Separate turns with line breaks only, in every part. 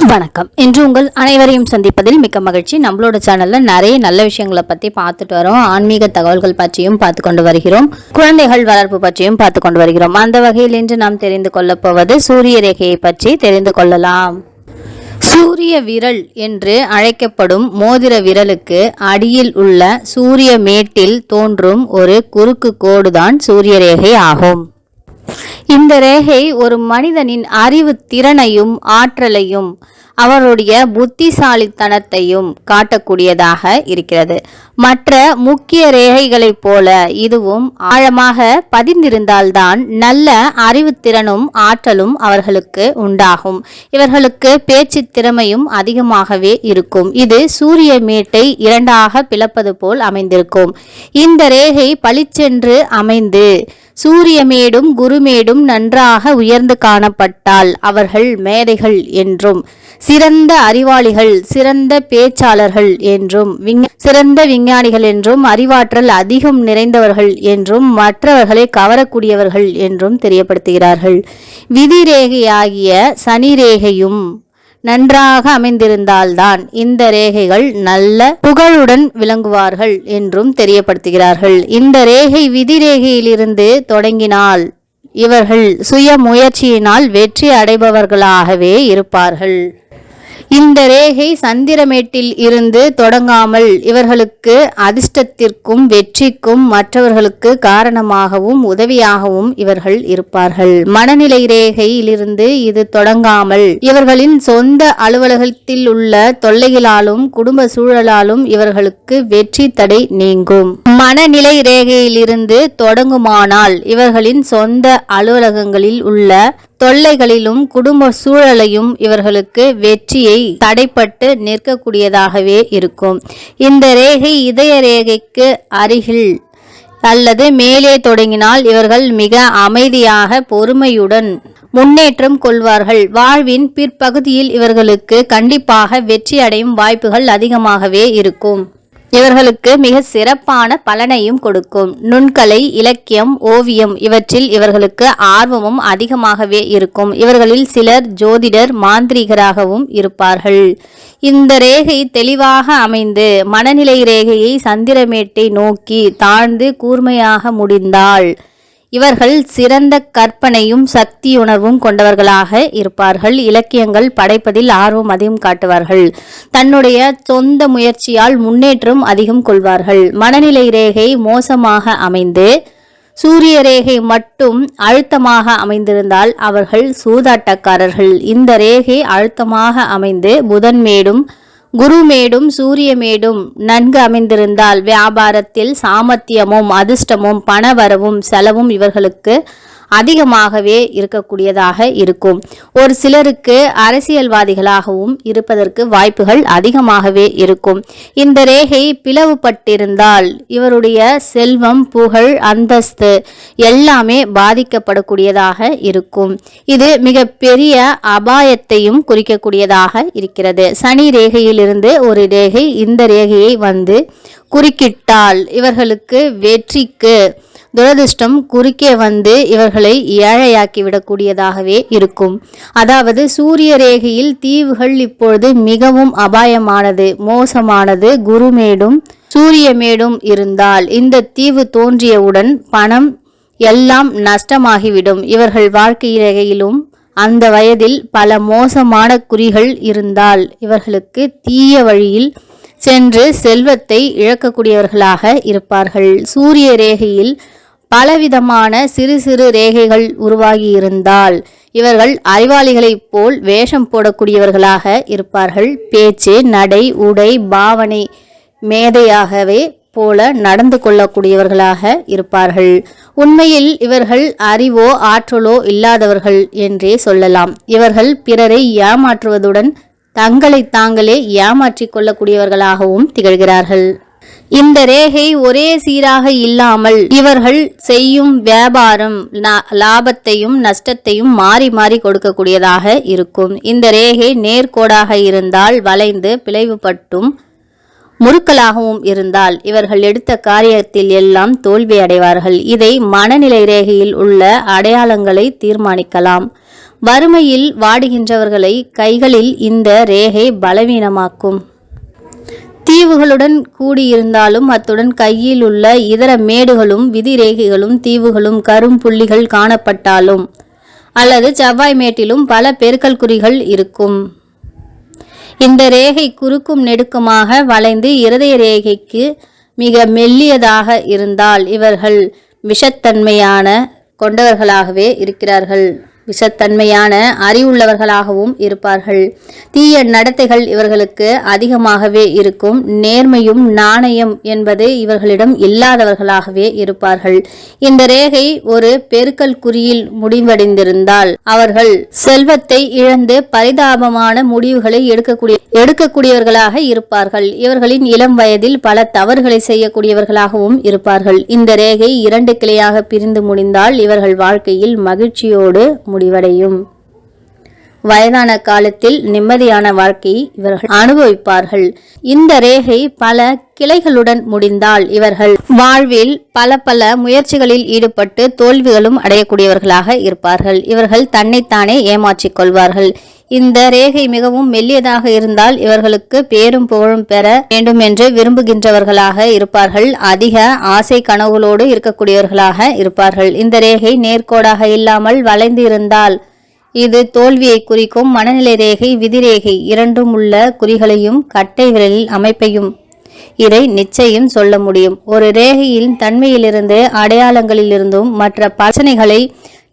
வணக்கம். இன்று உங்கள் அனைவரையும் சந்திப்பதில் மிக்க மகிழ்ச்சி. நம்மளோட சேனல்ல நிறைய நல்ல விஷயங்களை பத்தி பார்த்துட்டு வரோம். ஆன்மீக தகவல்கள் பற்றியும் பார்த்து கொண்டு வருகிறோம். குழந்தைகள் வளர்ப்பு பற்றியும் பார்த்து கொண்டு வருகிறோம். அந்த வகையில் இன்று நாம் தெரிந்து கொள்ளப் போவது சூரிய ரேகையை பற்றி தெரிந்து கொள்ளலாம். சூரிய விரல் என்று அழைக்கப்படும் மோதிர விரலுக்கு அடியில் உள்ள சூரிய மேட்டில் தோன்றும் ஒரு குறுக்கு கோடுதான் சூரிய ரேகை ஆகும். இந்த ரேகை ஒரு மனிதனின் அறிவு திறனையும் ஆற்றலையும் அவருடைய புத்திசாலித்தனத்தையும் காட்டக்கூடியதாக இருக்கிறது. மற்ற முக்கிய ரேகைகளைப் போல இதுவும் ஆழமாக பதிந்திருந்தால்தான் நல்ல அறிவுத்திறனும் ஆற்றலும் அவர்களுக்கு உண்டாகும். இவர்களுக்கு பேச்சு திறமையும் அதிகமாகவே இருக்கும். இது சூரிய மேட்டை இரண்டாக பிளப்பது போல் அமைந்திருக்கும். இந்த ரேகை பளிச்சென்று அமைந்து சூரியமேடும் குருமேடும் நன்றாக உயர்ந்து காணப்பட்டால் அவர்கள் மேதைகள் என்றும் சிறந்த அறிவாளிகள் சிறந்த பேச்சாளர்கள் என்றும் சிறந்த விஞ்ஞானிகள் என்றும் அறிவாற்றல் அதிகம் நிறைந்தவர்கள் என்றும் மற்றவர்களை கவரக்கூடியவர்கள் என்றும் தெரியப்படுத்துகிறார்கள். விதி ரேகையாகிய சனி ரேகையும் நன்றாக அமைந்திருந்தால்தான் இந்த ரேகைகள் நல்ல புகழுடன் விளங்குவார்கள் என்றும் தெரியப்படுத்துகிறார்கள். இந்த ரேகை விதி ரேகையிலிருந்து தொடங்கினால் இவர்கள் சுய முயற்சியினால் வெற்றி அடைபவர்களாகவே இருப்பார்கள். இந்த ரேகை சந்திரமேட்டில் இருந்து தொடங்காமல் இவர்களுக்கு அதிர்ஷ்டத்திற்கும் வெற்றிக்கும் மற்றவர்களுக்கு காரணமாகவும் உதவியாகவும் இவர்கள் இருப்பார்கள். மனநிலை ரேகையிலிருந்து இது தொடங்காமல் இவர்களின் சொந்த அலுவலகத்தில் உள்ள தொல்லைகளாலும் குடும்ப சூழலாலும் இவர்களுக்கு வெற்றி தடை நீங்கும். மனநிலை ரேகையிலிருந்து தொடங்குமானால் இவர்களின் சொந்த அலுவலகங்களில் உள்ள தொல்லைகளிலும் குடும்ப சூழலையும் இவர்களுக்கு வெற்றியை தடைப்பட்டு நிற்கக்கூடியதாகவே இருக்கும். இந்த ரேகை இதய ரேகைக்கு அருகில் அல்லது மேலே தொடங்கினால் இவர்கள் மிக அமைதியாக பொறுமையுடன் முன்னேற்றம் கொள்வார்கள். வாழ்வின் பிற்பகுதியில் இவர்களுக்கு கண்டிப்பாக வெற்றி அடையும் வாய்ப்புகள் அதிகமாகவே இருக்கும். இவர்களுக்கு மிக சிறப்பான பலனையும் கொடுக்கும். நுண்கலை இலக்கியம் ஓவியம் இவற்றில் இவர்களுக்கு ஆர்வமும் அதிகமாகவே இருக்கும். இவர்களில் சிலர் ஜோதிடர் மாந்திரிகராகவும் இருப்பார்கள். இந்த ரேகை தெளிவாக அமைந்து மனநிலை ரேகையை சந்திரமேட்டை நோக்கி தாழ்ந்து கூர்மையாக முடிந்தாள். இவர்கள் சிறந்த கற்பனையும் சக்தியுணர்வும் கொண்டவர்களாக இருப்பார்கள். இலக்கியங்கள் படைப்பதில் ஆர்வம் அதிகம் காட்டுவார்கள். தன்னுடைய சொந்த முயற்சியால் முன்னேற்றம் அதிகம் கொள்வார்கள். மனநிலை ரேகை மோசமாக அமைந்து சூரிய ரேகை மட்டும் அழுத்தமாக அமைந்திருந்தால் அவர்கள் சூதாட்டக்காரர்கள். இந்த ரேகை அழுத்தமாக அமைந்து புதன்மேடும் குருமேடும் சூரியமேடும் நன்கு அமைந்திருந்தால் வியாபாரத்தில் சாமர்த்தியமும் அதிர்ஷ்டமும் பணவரவும் செலவும் இவர்களுக்கு அதிகமாகவே இருக்கக்கூடியதாக இருக்கும். ஒரு சிலருக்கு அரசியல்வாதிகளாகவும் இருப்பதற்கு வாய்ப்புகள் அதிகமாகவே இருக்கும். இந்த ரேகை பிளவுபட்டிருந்தால் இவருடைய செல்வம் புகழ் அந்தஸ்து எல்லாமே பாதிக்கப்படக்கூடியதாக இருக்கும். இது மிக பெரிய அபாயத்தையும் குறிக்கக்கூடியதாக இருக்கிறது. சனி ரேகையிலிருந்து ஒரு ரேகை இந்த ரேகையை வந்து குறுக்கிட்டால் இவர்களுக்கு வெற்றிக்கு துரதிர்ஷ்டம் குறுக்கே வந்து இவர்களை ஏழையாக்கிவிடக்கூடியதாகவே இருக்கும். அதாவது சூரிய ரேகையில் தீவுகள் இப்பொழுது மிகவும் அபாயமானது மோசமானது குருமேடும் சூரியமேடும் இருந்தால் இந்த தீவு தோன்றியவுடன் பணம் எல்லாம் நஷ்டமாகிவிடும். இவர்கள் வாழ்க்கை ரேகையிலும் அந்த வயதில் பல மோசமான குறிகள் இருந்தால் இவர்களுக்கு தீய வழியில் சென்று செல்வத்தை இழக்கக்கூடியவர்களாக இருப்பார்கள். சூரிய ரேகையில் பலவிதமான சிறு சிறு ரேகைகள் உருவாகியிருந்தால் இவர்கள் அறிவாளிகளைப் போல் வேஷம் போடக்கூடியவர்களாக இருப்பார்கள். பேச்சு நடை உடை பாவனை மேதையாகவே போல நடந்து கொள்ளக்கூடியவர்களாக இருப்பார்கள். உண்மையில் இவர்கள் அறிவோ ஆற்றலோ இல்லாதவர்கள் என்றே சொல்லலாம். இவர்கள் பிறரை ஏமாற்றுவதுடன் தங்களை தாங்களே ஏமாற்றிக் கொள்ளக்கூடியவர்களாகவும் திகழ்கிறார்கள். இந்த ரேகை ஒரே சீராக இல்லாமல் இவர்கள் செய்யும் வியாபாரம் லாபத்தையும் நஷ்டத்தையும் மாறி மாறி கொடுக்கக்கூடியதாக இருக்கும். இந்த ரேகை நேர்கோடாக இருந்தால் வளைந்து பிளவுபட்டும் முறுக்கலாகவும் இருந்தால் இவர்கள் எடுத்த காரியத்தில் எல்லாம் தோல்வி அடைவார்கள். இதை மனநிலை ரேகையில் உள்ள அடையாளங்களை தீர்மானிக்கலாம். வறுமையில் வாடுகின்றவர்களை கைகளில் இந்த ரேகை பலவீனமாக்கும். தீவுகளுடன் கூடியிருந்தாலும் அத்துடன் கையில் உள்ள இதர மேடுகளும் விதிரேகைகளும் தீவுகளும் கரும்புள்ளிகள் காணப்பட்டாலும் அல்லது செவ்வாய் மேட்டிலும் பல பெருக்கல் குறிகள் இருக்கும். இந்த ரேகை குறுக்கும் நெடுக்குமாக வளைந்து இருதய ரேகைக்கு மிக மெல்லியதாக இருந்தால் இவர்கள் விஷத்தன்மையான கொண்டவர்களாகவே இருக்கிறார்கள். விஷத்தன்மையான அறிவுள்ளவர்களாகவும் இருப்பார்கள். தீய நடத்தைகள் இவர்களுக்கு அதிகமாகவே இருக்கும். நேர்மையும் நாணயம் என்பது இவர்களிடம் இல்லாதவர்களாகவே இருப்பார்கள். இந்த ரேகை ஒரு பெருக்கல் குறியில் முடிவடைந்திருந்தால் அவர்கள் செல்வத்தை இழந்து பரிதாபமான முடிவுகளை எடுக்கக்கூடிய எடுக்கக்கூடியவர்களாக இருப்பார்கள். இவர்களின் இளம் வயதில் பல தவறுகளை செய்யக்கூடியவர்களாகவும் இருப்பார்கள். இந்த ரேகை இரண்டு கிளையாக பிரிந்து முடிந்தால் இவர்கள் வாழ்க்கையில் மகிழ்ச்சியோடு முடிவடையும். வயதான காலத்தில் நிம்மதியான வாழ்க்கையை இவர்கள் அனுபவிப்பார்கள். இந்த ரேகை பல கிளைகளுடன் முடிந்தால் இவர்கள் வாழ்வில் பல பல முயற்சிகளில் ஈடுபட்டு தோல்விகளும் அடையக்கூடியவர்களாக இருப்பார்கள். இவர்கள் தன்னைத்தானே ஏமாற்றிக் கொள்வார்கள். இந்த ரேகை மிகவும் மெல்லியதாக இருந்தால் இவர்களுக்கு பேரும் புகழும் பெற வேண்டும் என்று விரும்புகின்றவர்களாக இருப்பார்கள். அதிக ஆசை கனவுகளோடு இருக்கக்கூடியவர்களாக இருப்பார்கள். இந்த ரேகை நேர்கோடாக இல்லாமல் வளைந்து இருந்தால் இது தோல்வியை குறிக்கும் மனநிலை ரேகை விதிரேகை இரண்டும் உள்ள குறிகளையும் கட்டை விரலில் அமைப்பையும் இதை நிச்சயம் சொல்ல முடியும். ஒரு ரேகையின் தன்மையிலிருந்து அடையாளங்களிலிருந்தும் மற்ற பிரச்சனைகளை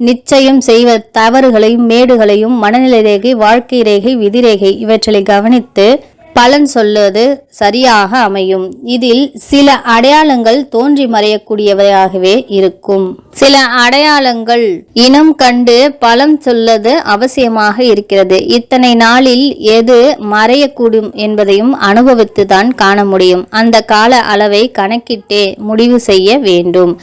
நிச்சயம் செய்வ தவறுகளையும் மேடுகளையும் மனநிலை ரேகை வாழ்க்கை ரேகை விதிரேகை இவற்றை கவனித்து பலன் சொல்லுவது சரியாக அமையும். இதில் சில அடையாளங்கள் தோன்றி மறையக்கூடியவையாகவே இருக்கும். சில அடையாளங்கள் இனம் கண்டு பலம் சொல்வது அவசியமாக இருக்கிறது. இத்தனை நாளில் எது மறையக்கூடும் என்பதையும் அனுபவித்துதான் காண முடியும். அந்த கால அளவை கணக்கிட்டே முடிவு செய்ய வேண்டும்.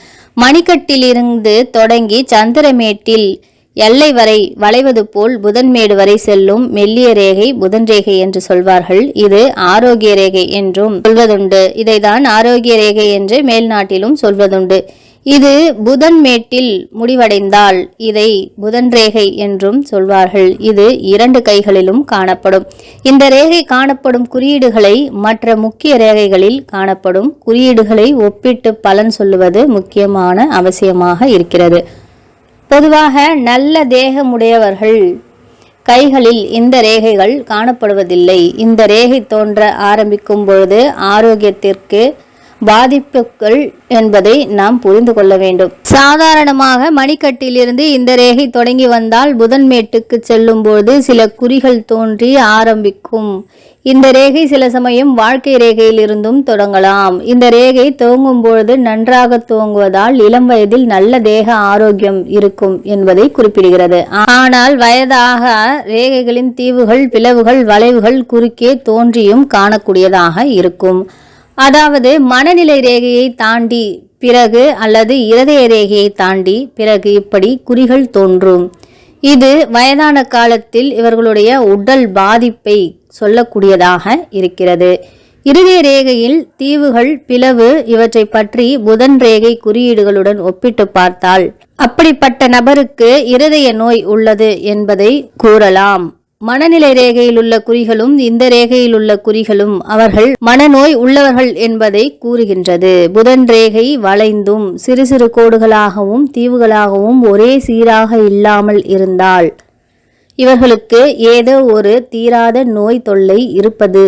மணிக்கட்டிலிருந்து தொடங்கி சந்திரமேட்டில் எல்லை வரை வளைவது போல் புதன்மேடு வரை செல்லும் மெல்லிய ரேகை புதன் ரேகை என்று சொல்வார்கள். இது ஆரோக்கிய ரேகை என்றும் சொல்வதுண்டு. இதைதான் ஆரோக்கிய ரேகை என்று மேல்நாட்டிலும் சொல்வதுண்டு. இது புதன் மேட்டில் முடிவடைந்தால் இதை புதன் ரேகை என்றும் சொல்வார்கள். இது இரண்டு கைகளிலும் காணப்படும். இந்த ரேகை காணப்படும் குறியீடுகளை மற்ற முக்கிய ரேகைகளில் காணப்படும். குறியீடுகளை ஒப்பிட்டு பலன் சொல்லுவது முக்கியமான அவசியமாக இருக்கிறது. பொதுவாக நல்ல தேகமுடையவர்கள் கைகளில் இந்த ரேகைகள் காணப்படுவதில்லை. இந்த ரேகை தோன்ற ஆரம்பிக்கும் பொழுது ஆரோக்கியத்திற்கு பாதிப்புகள் என்பதை நாம் புரிந்து கொள்ள வேண்டும். சாதாரணமாக மணிக்கட்டிலிருந்து இந்த ரேகை தொடங்கி வந்தால் புதன்மேட்டுக்கு செல்லும் போது சில குறிகள் தோன்றி ஆரம்பிக்கும். இந்த ரேகை சில சமயம் வாழ்க்கை ரேகையில் இருந்தும் தொடங்கலாம். இந்த ரேகை துவங்கும் பொழுது நன்றாக துவங்குவதால் இளம் வயதில் நல்ல தேக ஆரோக்கியம் இருக்கும் என்பதை குறிப்பிடுகிறது. ஆனால் வயதாக ரேகைகளின் தீவுகள் பிளவுகள் வளைவுகள் குறுக்கே தோன்றியும் காணக்கூடியதாக இருக்கும். அதாவது மனநிலை ரேகையை தாண்டி பிறகு அல்லது இருதய ரேகையை தாண்டி பிறகு இப்படி குறிகள் தோன்றும். இது வயதான காலத்தில் இவர்களுடைய உடல் பாதிப்பை சொல்லக்கூடியதாக இருக்கிறது. இருதய ரேகையில் தீவுகள் பிளவு இவற்றை பற்றி புதன் ரேகை குறியீடுகளுடன் ஒப்பிட்டு பார்த்தால் அப்படிப்பட்ட நபருக்கு இருதய நோய் உள்ளது என்பதை கூறலாம். மனநிலை ரேகையில் உள்ள குறிகளும் இந்த ரேகையில் உள்ள குறிகளும் அவர்கள் மனநோய் உள்ளவர்கள் என்பதை கூறுகின்றது. புதன் ரேகை வளைந்தும் சிறு சிறு கோடுகளாகவும் தீவுகளாகவும் ஒரே சீராக இல்லாமல் இருந்தால் இவர்களுக்கு ஏதோ ஒரு தீராத நோய் தொல்லை இருப்பது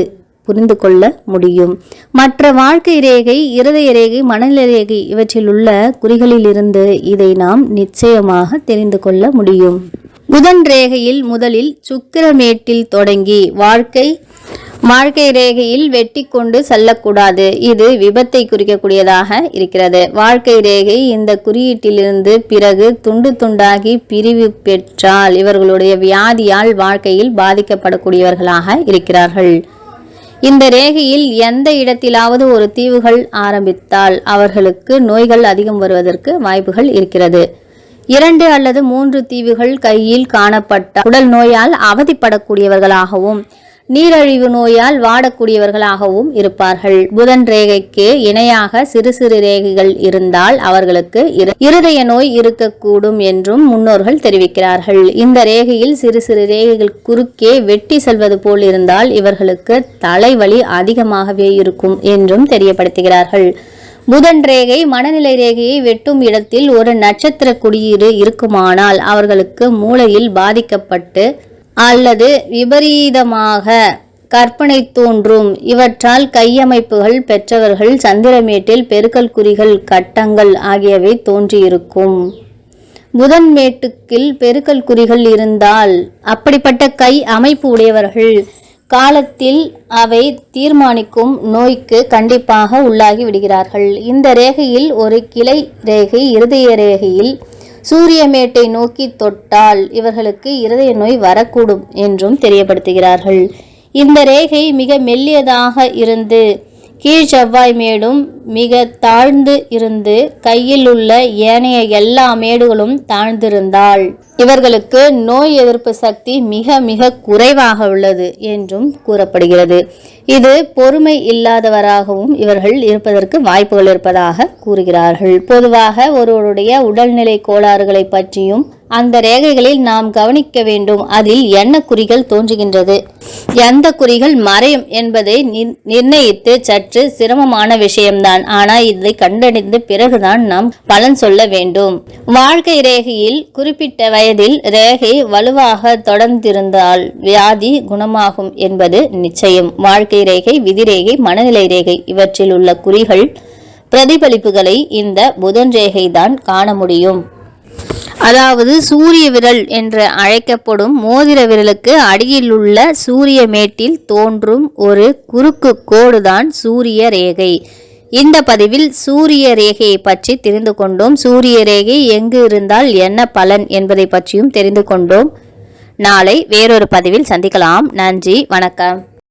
புரிந்து கொள்ள முடியும். மற்ற வாழ்க்கை ரேகை இருதய ரேகை மனநிலை ரேகை இவற்றில் உள்ள குறிகளிலிருந்து இதை நாம் நிச்சயமாக தெரிந்து கொள்ள முடியும். புதன் ரேகையில் முதலில் சுக்கிரமேட்டில் தொடங்கி வாழ்க்கை வாழ்க்கை ரேகையில் வெட்டி கொண்டு செல்லக்கூடாது. இது விபத்தை குறிக்கக்கூடியதாக இருக்கிறது. வாழ்க்கை ரேகை இந்த குறியீட்டிலிருந்து பிறகு துண்டு துண்டாகி பிரிவு பெற்றால் இவர்களுடைய வியாதியால் வாழ்க்கையில் பாதிக்கப்படக்கூடியவர்களாக இருக்கிறார்கள். இந்த ரேகையில் எந்த இடத்திலாவது ஒரு தீவுகள் ஆரம்பித்தால் அவர்களுக்கு நோய்கள் அதிகம் வருவதற்கு வாய்ப்புகள் இருக்கிறது. இரண்டு அல்லது மூன்று தீவுகள் கையில் காணப்பட்ட உடல் நோயால் அவதிப்படக்கூடியவர்களாகவும் நீரழிவு நோயால் வாடக்கூடியவர்களாகவும் இருப்பார்கள். புதன் ரேகைக்கு இணையாக சிறு சிறு ரேகைகள் இருந்தால் அவர்களுக்கு இரு- இருதய நோய் இருக்கக்கூடும் என்றும் முன்னோர்கள் தெரிவிக்கிறார்கள். இந்த ரேகையில் சிறு சிறு ரேகைகள் குறுக்கே வெட்டி செல்வது போல் இருந்தால் இவர்களுக்கு தலைவலி அதிகமாகவே இருக்கும் என்றும் தெரியப்படுத்துகிறார்கள். புதன் ரேகை மனநிலை ரேகையை வெட்டும் இடத்தில் ஒரு நட்சத்திர குடியீடு இருக்குமானால் அவர்களுக்கு மூளையில் பாதிக்கப்பட்டு அல்லது விபரீதமாக கற்பனை தோன்றும். இவற்றால் கையமைப்புகள் பெற்றவர்கள் சந்திரமேட்டில் பெருக்கல் குறிகள் கட்டங்கள் ஆகியவை தோன்றியிருக்கும். புதன் மேட்டுக்கில் பெருக்கல் குறிகள் இருந்தால் அப்படிப்பட்ட கை அமைப்பு உடையவர்கள் காலத்தில் அவை தீர்மானிக்கும் நோய்க்கு கண்டிப்பாக உள்ளாகி விடுகிறார்கள். இந்த ரேகையில் ஒரு கிளை ரேகை இருதய ரேகையில் சூரியமேட்டை நோக்கி தொட்டால் இவர்களுக்கு இருதய நோய் வரக்கூடும் என்றும் தெரியப்படுத்துகிறார்கள். இந்த ரேகை மிக மெல்லியதாக இருந்து கீழ் செவ்வாய் மேடும் மிக தாழ்ந்து இருந்து கையில் உள்ள ஏனைய எல்லா மேடுகளும் தாழ்ந்திருந்தாள். இவர்களுக்கு நோய் எதிர்ப்பு சக்தி மிக மிக குறைவாக உள்ளது என்றும் கூறப்படுகிறது. இது பொறுமை இல்லாதவராகவும் இவர்கள் இருப்பதற்கு வாய்ப்புகள் இருப்பதாக கூறுகிறார்கள். பொதுவாக ஒருவருடைய உடல்நிலை கோளாறுகளை பற்றியும் அந்த ரேகைகளில் நாம் கவனிக்க வேண்டும். அதில் என்ன குறிகள் தோன்றுகின்றது? எந்த குறிகள் மறையும் என்பதை நிர்ணயித்து சற்று சிரமமான விஷயம்தான். ஆனால் இதை கண்டறிந்து பிறகுதான் நாம் பலன் சொல்ல வேண்டும். வாழ்க்கை ரேகையில் குறிப்பிட்ட வயதில் ரேகை வலுவாக தொடர்ந்திருந்தால் வியாதி குணமாகும் என்பது நிச்சயம். வாழ்க்கை ரேகை விதிரேகை மனநிலை ரேகை இவற்றில் உள்ள குறிகள் பிரதிபலிப்புகளை இந்த புதன் ரேகை தான் காண முடியும். அதாவது சூரிய விரல் என்று அழைக்கப்படும் மோதிர விரலுக்கு அடியில் உள்ள சூரிய மேட்டில் தோன்றும் ஒரு குறுக்கு கோடுதான் சூரிய ரேகை. இந்த பதிவில் சூரிய ரேகையை பற்றி தெரிந்து கொண்டோம். சூரிய ரேகை எங்கு இருந்தால் என்ன பலன் என்பதை பற்றியும் தெரிந்து கொண்டோம். நாளை வேறொரு பதிவில் சந்திக்கலாம். நன்றி வணக்கம்.